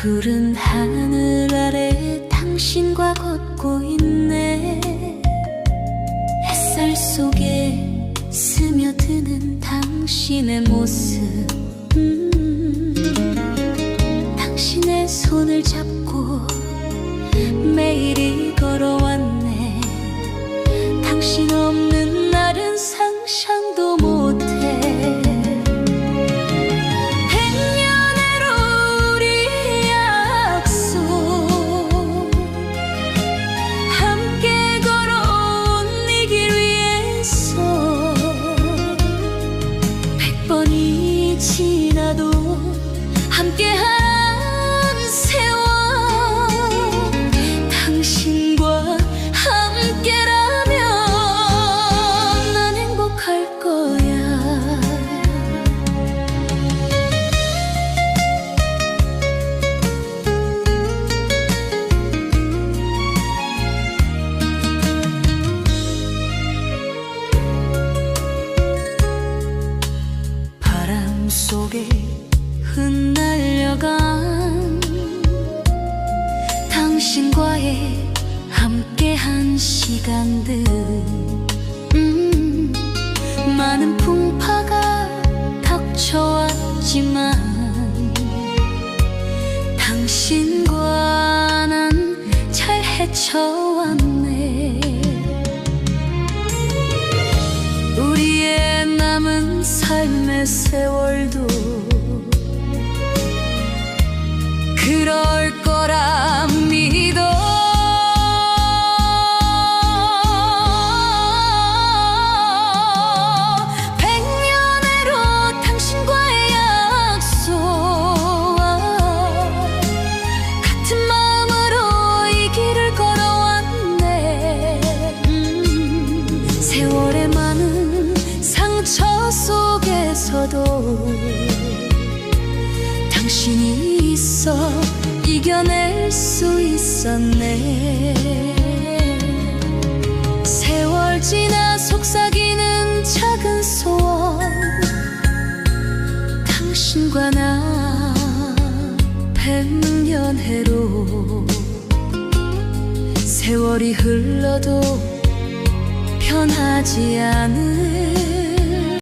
푸른 하늘 아래 당신과 걷고 있네. 햇살 속에 스며드는 당신의 모습. 음, 당신의 손을 잡고 매일이 지나도 함께한 당신과의 함께한 시간들. 음, 많은 풍파가 닥쳐왔지만 당신과 난 잘 헤쳐왔네. 우리의 남은 삶의 세월도 당신이 있어 이겨낼 수 있었네. 세월 지나 속삭이는 작은 소원. 당신과 나 백년해로. 세월이 흘러도 변하지 않은